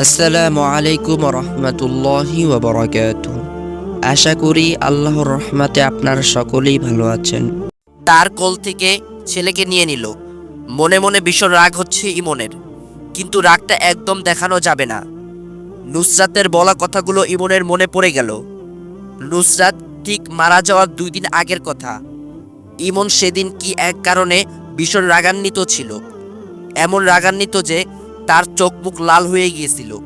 আসসালামু আলাইকুম রহমতুল্লাহি ওবরাকাত আশা করি আল্লাহর রহমাতে আপনারা সকলেই ভালো আছেন। তার কোল থেকে ছেলেকে নিয়ে নিল। মনে মনে ভীষণ রাগ হচ্ছে ইমনের। কিন্তু রাগটা একদম দেখানো যাবে না। নুসরাতের বলা কথাগুলো ইমনের মনে পড়ে গেল। নুসরাত ঠিক মারা যাওয়ার দুই দিন আগের কথা। ইমন সেদিন কি এক কারণে ভীষণ রাগান্বিত ছিল। এমন রাগান্বিত যে তার চোখ মুখ লাল হয়ে গিয়েছিল।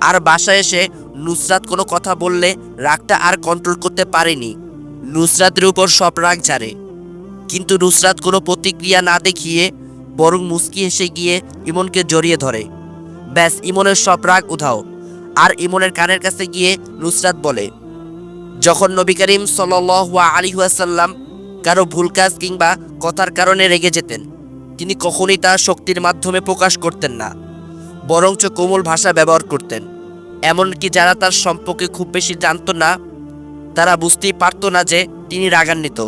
আর বাসায় এসে নুসরাত কোনো কথা বললে রাগটা আর কন্ট্রোল করতে পারেনি। নুসরাতের উপর সব রাগ ঝাড়ে। কিন্তু নুসরাত কোনো প্রতিক্রিয়া না দেখিয়ে বরং মুস্কি হেসে গিয়ে ইমনকে জড়িয়ে ধরে। ব্যাস, ইমনের সব রাগ উধাও। আর ইমনের কানের কাছে গিয়ে নুসরাত বলে, যখন নবী করিম সাল্লাল্লাহু আলাইহি ওয়াসাল্লাম কারও ভুল কাজ কিংবা কথার কারণে রেগে যেতেন তিনি কখনোই তার শক্তির মাধ্যমে প্রকাশ করতেন না, বরঞ্চ কোমল ভাষা ব্যবহার করতেন। এমনকি যারা তার সম্পর্কে খুব বেশি জানতো না, তারা বুঝতেই পারতো না যে তিনি রাগান্বিত।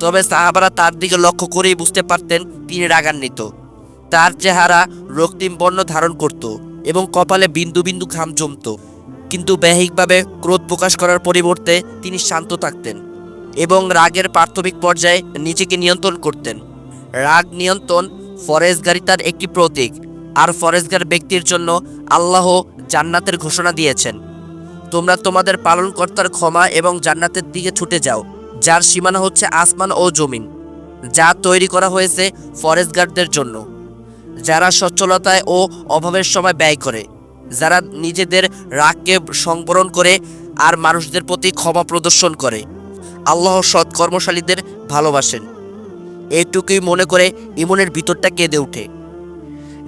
তবে সাহাবারা তার দিকে লক্ষ্য করেই বুঝতে পারতেন তিনি রাগান্বিত। তার চেহারা রক্তিম বর্ণ ধারণ করত এবং কপালে বিন্দু বিন্দু ঘাম জমত। কিন্তু ব্যহিকভাবে ক্রোধ প্রকাশ করার পরিবর্তে তিনি শান্ত থাকতেন এবং রাগের প্রাথমিক পর্যায়ে নিজেকে নিয়ন্ত্রণ করতেন। রাগ নিয়ন্ত্রণ ফরেজগারিতার একটি প্রতীক, আর ফরেজগার ব্যক্তির জন্য আল্লাহ জান্নাতের ঘোষণা দিয়েছেন। তোমরা তোমাদের পালনকর্তার ক্ষমা এবং জান্নাতের দিকে ছুটে যাও, যার সীমানা হচ্ছে আসমান ও জমিন, যা তৈরি করা হয়েছে ফরেস্ট গার্ডদের জন্য। যারা সচ্ছলতায় ও অভাবের সময় ব্যয় করে, যারা নিজেদের রাগকে সংবরণ করে আর মানুষদের প্রতি ক্ষমা প্রদর্শন করে, আল্লাহ সৎ কর্মশালীদের ভালোবাসেন। এইটুকুই মনে করে ইমনের ভিতরটা কেঁদে ওঠে।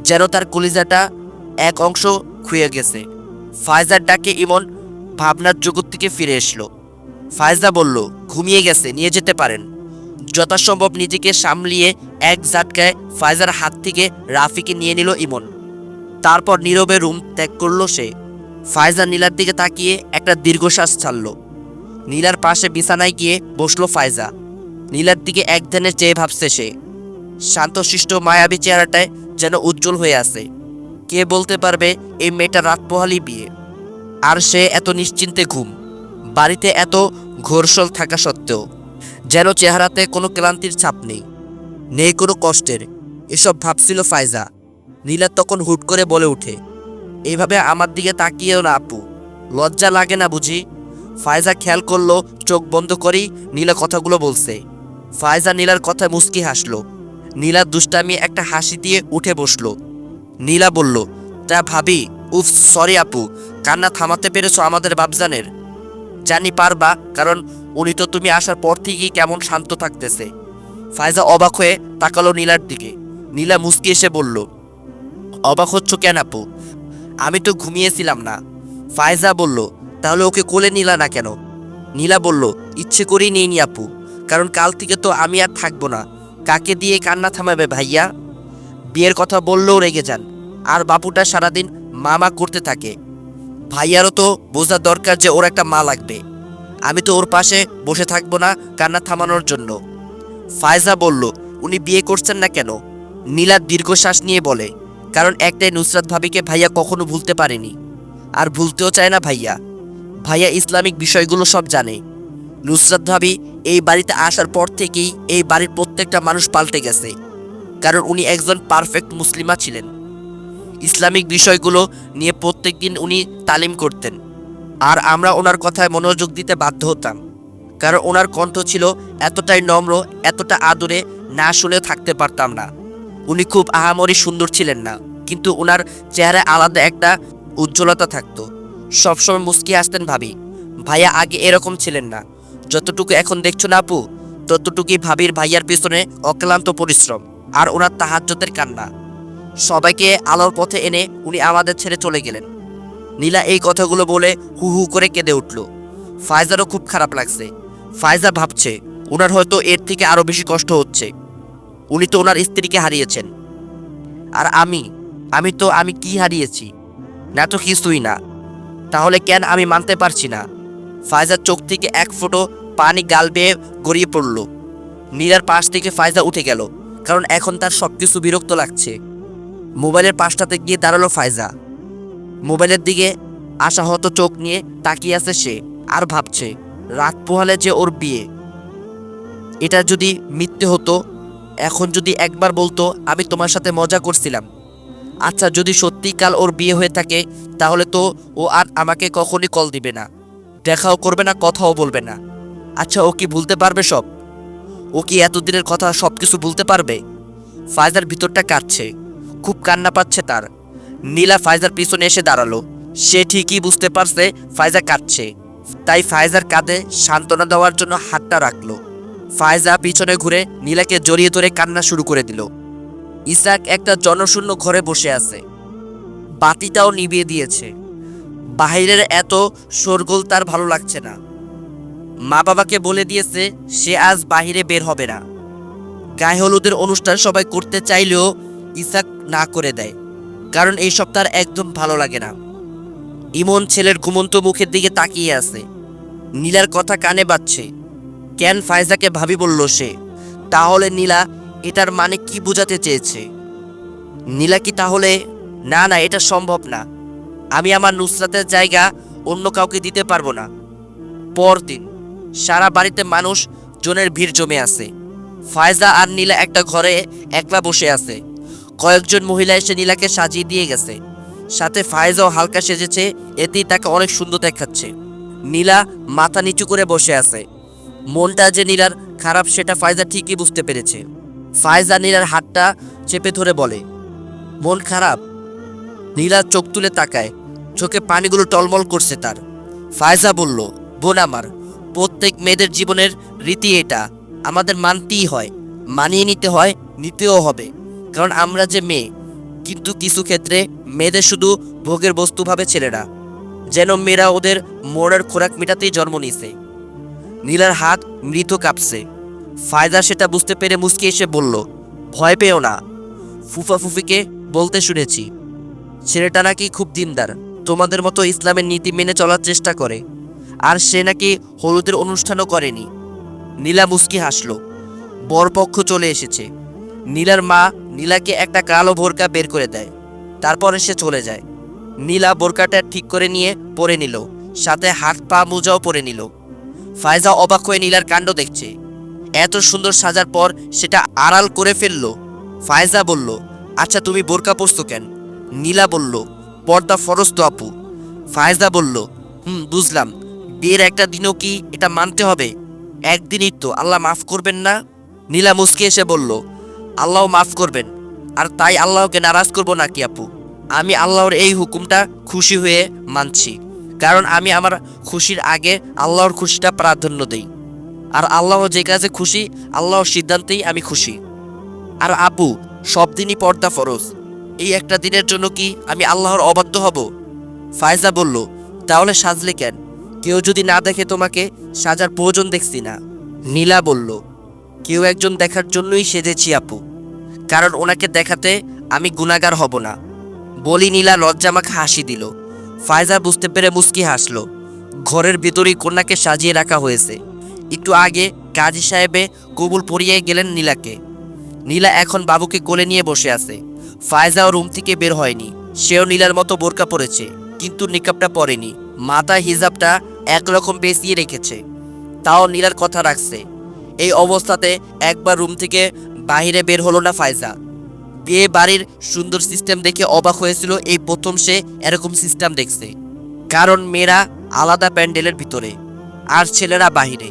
যেন তার কলিজাটা এক অংশ খুয়ে গেছে। ফায়জার ডাকে ইমন ভাবনার জগৎ থেকে ফিরে এসলো। ফায়জা বলল, ঘুমিয়ে গেছে, নিয়ে যেতে পারেন। যথাসম্ভব নিজেকে সামলিয়ে এক ঝাটকায় ফায়জার হাত থেকে রাফিকে নিয়ে নিল ইমন। তারপর নীরবে রুম ত্যাগ করল সে। ফায়জা নীলার দিকে তাকিয়ে একটা দীর্ঘশ্বাস ছাড়ল। নীলার পাশে বিছানায় গিয়ে বসল ফায়জা। নীলার দিকে এক ধ্যানে চেয়ে ভাবছে সে। শান্তশিষ্ট মায়াবী চেহারাটায় যেন উজ্জ্বল হয়ে আছে। কে বলতে পারবে এই মেয়েটা রাত পোহালি বিয়ে? আর সে এত নিশ্চিন্তে ঘুম। বাড়িতে এত ঘোরসল থাকা সত্ত্বেও যেন চেহারাতে কোনো ক্লান্তির ছাপ নেই। নেই কোনো কষ্টের। এসব ভাবছিল ফায়জা নীলা তখন হুট করে বলে ওঠে এইভাবে আমার দিকে তাকিয়েও না আপু। লজ্জা লাগে না বুঝি? ফায়জা খেয়াল করল, চোখ বন্ধ করেই নীলা কথাগুলো বলছে। ফায়জা নীলার কথায় মুস্কি হাসলো। নীলার দুষ্টামি একটা হাসি দিয়ে উঠে বসল। নীলা বলল, তা ভাবি, উফ সরি আপু, কান্না থামাতে পেরেছ আমাদের বাবজানের জানি পারবা, কারণ উনি তো তুমি আসার পর থেকেই কেমন শান্ত থাকতেছে। ফায়জা অবাক হয়ে তাকালো নীলার দিকে। নীলা মুস্কি এসে বলল, অবাক হচ্ছ কেন আপু? আমি তো ঘুমিয়েছিলাম না। ফায়জা বলল, তাহলে ওকে কোলে নিলা না কেন? নীলা বলল, ইচ্ছে করেই নেইনি আপু। কারণ কাল থেকে তো আমি আর থাকব না। কাকে দিয়ে কান্না থামাবে ভাইয়া? বিয়ের কথা বললেও রেগে যান। আর বাপুটা সারাদিন মামা করতে থাকে। ভাইয়ারও তো বোঝার দরকার যে ওর একটা মা লাগবে। আমি তো ওর পাশে বসে থাকব না কান্না থামানোর জন্য। ফায়জা বলল, উনি বিয়ে করছেন না কেন? নীলা দীর্ঘশ্বাস নিয়ে বলে, কারণ একটাই নুসরাত ভাবিকে ভাইয়া কখনো ভুলতে পারেনি। আর ভুলতেও চায় না ভাইয়া। ভাইয়া ইসলামিক বিষয়গুলো সব জানে। নুসরাত ভাবি এই বাড়িতে আসার পর থেকেই এই বাড়ির প্রত্যেকটা মানুষ পাল্টে গেছে, কারণ উনি একজন পারফেক্ট মুসলিমা ছিলেন। ইসলামিক বিষয়গুলো নিয়ে প্রত্যেক দিন উনি তালিম করতেন, আর আমরা ওনার কথায় মনোযোগ দিতে বাধ্য হতাম, কারণ ওনার কণ্ঠ ছিল এতটাই নম্র, এতটা আদরে না শুনে থাকতে পারতাম না। উনি খুব আহামরি সুন্দর ছিলেন না, কিন্তু ওনার চেহারায় আলাদা একটা উজ্জ্বলতা থাকতো। সবসময় মুস্কি আসতেন ভাবি, ভাইয়া আগে এরকম ছিলেন না। যতটুকু এখন দেখছ না আপু, ততটুকুই ভাবির ভাইয়ার পিছনে অক্লান্ত পরিশ্রম আর ওনার তাহাজ্যতের কান্না। সবাইকে আলোর পথে এনে উনি আমাদের ছেড়ে চলে গেলেন। নীলা এই কথাগুলো বলে হু হু করে কেঁদে উঠল। ফায়জারও খুব খারাপ লাগছে। ফায়জা ভাবছে ওনার হয়তো এর থেকে আরও বেশি কষ্ট হচ্ছে। উনি তো ওনার স্ত্রীকে হারিয়েছেন। আর আমি আমি তো, আমি কি হারিয়েছি? না তো কিছুই না। তাহলে কেন আমি মানতে পারছি না? ফায়জার চোখ থেকে এক ফোঁটো পানি গাল বেয়ে গড়িয়ে পড়ল। মীরার পাশ থেকে ফায়জা উঠে গেল, কারণ এখন তার সব কিছু বিরক্ত লাগছে। মোবাইলের পাশটাতে গিয়ে দাঁড়াল ফায়জা। মোবাইলের দিকে আশাহত চোখ নিয়ে তাকিয়ে আছে সে আর ভাবছে, রাত পোহালে যে ওর বিয়ে। এটা যদি মিথ্যে হতো, এখন যদি একবার বলতো, আমি তোমার সাথে মজা করছিলাম। আচ্ছা যদি সত্যিই কাল ওর বিয়ে হয়ে থাকে, তাহলে তো ও আর আমাকে কখনই কল দিবে না। দেখাও করবে না, কথাও বলবে না। আচ্ছা ও কি ভুলতে পারবে সব? ও কি এতদিনের কথা সব কিছু ভুলতে পারবে? ফায়জার ভিতরটা কাঁদছে খুব কান্না পাচ্ছে তার। নীলা ফায়জার পিছনে এসে দাঁড়াল। সে ঠিকই বুঝতে পারছে ফায়জা কাঁদছে তাই ফায়জার কাঁধে সান্ত্বনা দেওয়ার জন্য হাতটা রাখল। ফায়জা পিছনে ঘুরে নীলাকে জড়িয়ে ধরে কান্না শুরু করে দিল। ইসাক একটা জনশূন্য ঘরে বসে আছে। বাতিটাও নিভিয়ে দিয়েছে। বাহিরের এত শোরগোল তার ভালো লাগছে না। মা বাবাকে বলে দিয়েছে, সে আজ বাহিরে বের হবে না। গায়ে হলুদের অনুষ্ঠান সবাই করতে চাইলেও ইসাক না করে দেয়, কারণ এই সপ্তাহ একদম ভালো লাগে না। ইমন ছেলের ঘুমন্ত মুখের দিকে তাকিয়ে আছে। নীলার কথা কানে বাজছে। কেন ফায়জাকে ভাবি বলল সে? তাহলে নীলা এটার মানে কি বোঝাতে চেয়েছে? নীলা কি তাহলে, না না, এটা সম্ভব না। আমি আমার নুসরাতের জায়গা অন্য কাউকে দিতে পারব না। পরদিন সারা বাড়িতে মানুষ জনের ভিড় জমে আছে। ফায়জা আর নীলা একটা ঘরে একলা বসে আছে। কয়েকজন মহিলা এসে নীলাকে সাজিয়ে দিয়ে গেছে। সাথে ফায়জাও হালকা সেজেছে, এতেই তাকে অনেক সুন্দর দেখাচ্ছে। নীলা মাথা নিচু করে বসে আছে। মনটা যে নীলার খারাপ, সেটা ফায়জা ঠিকই বুঝতে পেরেছে। ফায়জা নীলার হাতটা চেপে ধরে বলে, মন খারাপ? নীলা চোখ তুলে তাকায়। চোখে পানিগুলো টলমল করছে তার। ফায়জা বলল, বোন আমার প্রত্যেক মেয়েদের জীবনের রীতি এটা। আমাদের মানতেই হয়, মানিয়ে নিতে হয়, নিতেও হবে। কারণ আমরা যে মেয়ে, কিন্তু কিছু ক্ষেত্রে মেয়েদের শুধু ভোগের বস্তু ভাবে ছেলেরা। যেন মেয়েরা ওদের মোড়ার খোরাক মেটাতেই জন্ম নিছে। নীলার হাত মৃত কাঁপছে। ফায়দা সেটা বুঝতে পেরে মুসকে এসে বলল, ভয় পেও না। ফুফা ফুফিকে বলতে শুনেছি। ছেলেটা নাকি খুব দিনদার। তোমাদের মতো ইসলামের নীতি মেনে চলার চেষ্টা করে। আর সে নাকি হলুদের অনুষ্ঠানও করেনি। নীলা মুস্কি হাসলো। বরপক্ষ চলে এসেছে। নীলার মা নীলাকে একটা কালো বোরকা বের করে দেয়। তারপরে সে চলে যায়। নীলা বোরকাটা ঠিক করে নিয়ে পরে নিল। সাথে হাত পা মোজাও পরে নিল। ফায়জা অবাক হয়ে নীলার কাণ্ড দেখছে। এত সুন্দর সাজার পর সেটা আড়াল করে ফেলল। ফায়জা বলল আচ্ছা তুমি বোরকা পরছো কেন? নীলা বলল, পর্দা ফরজ তো আপু। ফায়জা বলল, হুম, বুঝলাম। বিয়ের একটা দিনও কি এটা মানতে হবে? একদিনই তো আল্লাহ মাফ করবেন না? নীলা মুসকে এসে বলল আল্লাহ মাফ করবেন, আর তাই আল্লাহকে নারাজ করব নাকি আপু? আমি আল্লাহর এই হুকুমটা খুশি হয়ে মানছি, কারণ আমি আমার খুশির আগে আল্লাহর খুশিটা প্রাধান্য দেই। আর আল্লাহ যে কাজে খুশি, আল্লাহর সিদ্ধান্তেই আমি খুশি। আর আপু, সব দিনই পর্দা ফরজ, এই একটা দিনের জন্য কি আমি আল্লাহর অবাধ্য হব? ফায়জা বলল, তাহলে সাজলে কেন? কেউ যদি না দেখে তোমাকে, সাজার প্রয়োজন দেখছি না। নীলা বলল, কেউ একজন দেখার জন্যই সেজেছি আপু। কারণ ওনাকে দেখাতে আমি গুণাগার হব না। বলি নীলা লজ্জামাখা হাসি দিল। ফায়জা বুঝতে পেরে মুস্কি হাসলো। ঘরের ভেতরেই কন্যাকে সাজিয়ে রাখা হয়েছে। একটু আগে কাজী সাহেবে কবুল পরিয়ে গেলেন নীলাকে। নীলা এখন বাবুকে কোলে নিয়ে বসে আছে। ফায়জাও রুম থেকে বের হয়নি। সেও নীলার মতো বোরকা পরেছে, কিন্তু নিকাবটা পরেনি। মাথা হিজাবটা একরকম পেঁচিয়ে রেখেছে। তাও নীলার কথা রাখছে। এই অবস্থাতে একবার রুম থেকে বাইরে বের হলো না ফায়জা বিয়ে বাড়ির সুন্দর সিস্টেম দেখে অবাক হয়েছিল এই প্রথম সে এরকম সিস্টেম দেখছে। কারণ মেয়েরা আলাদা প্যান্ডেলের ভিতরে, আর ছেলেরা বাহিরে।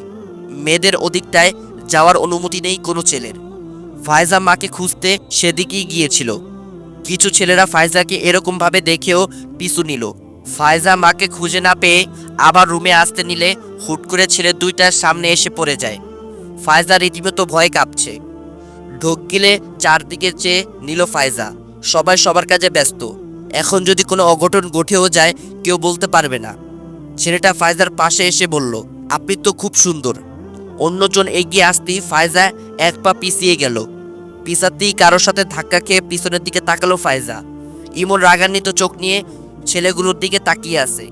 মেয়েদের ওদিকটায় যাওয়ার অনুমতি নেই কোনো ছেলের। ফায়জা মাকে খুঁজতে সেদিকেই গিয়েছিল। কিছু ছেলেরা ফায়জাকে এরকমভাবে দেখেও পিছু নিল। ফায়জা মাকে খুঁজে না পেয়ে আবার রুমে আসতে নিলে হুট করে ছেলে দুইটার সামনে এসে পড়ে যায়। ফায়জা রীতিমতো ভয়ে কাঁপছে। ঢোক গিলে চারদিকে চেয়ে নিল ফায়জা। সবাই সবার কাজে ব্যস্ত। এখন যদি কোনো অঘটন ঘটেও যায়, কেউ বলতে পারবে না। ছেলেটা ফায়জার পাশে এসে বলল, আপনি তো খুব সুন্দর। অন্যজন এগিয়ে আসতেই ফায়জা এক পা পিছিয়ে গেল। পিছাতেই কারোর সাথে ধাক্কা খেয়ে পিছনের দিকে তাকালো ফায়জা। ইমন রাগান্বিত চোখ নিয়ে ছেলেগুলোর দিকে তাকিয়ে আছে।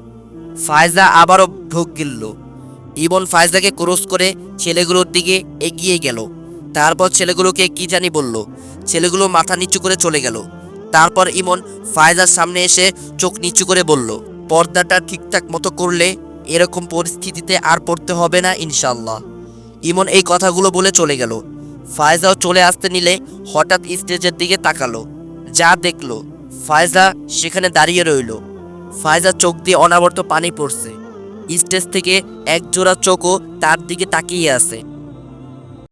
ফায়জা আবারও ঢোক গিলল। ইমন ফায়জাকে ক্রস করে ছেলেগুলোর দিকে এগিয়ে গেল। তারপর ছেলেগুলোকে কি জানি বলল। ছেলেগুলো মাথা নিচু করে চলে গেল। তারপর ইমন ফায়জার সামনে এসে চোখ নিচু করে বলল, পর্দাটা ঠিকঠাক মতো করলে এরকম পরিস্থিতিতে আর পড়তে হবে না ইনশাল্লাহ ইমন এই কথাগুলো বলে চলে গেল। ফায়জাও চলে আসতে নিলে হঠাৎ স্টেজের দিকে তাকালো। যা দেখল ফায়জা সেখানে দাঁড়িয়ে রইল। ফায়জা চোখ দিয়ে অনাবর্ত পানি পড়ছে। স্টেজ থেকে একজোড়া চোখও তার দিকে তাকিয়ে আছে।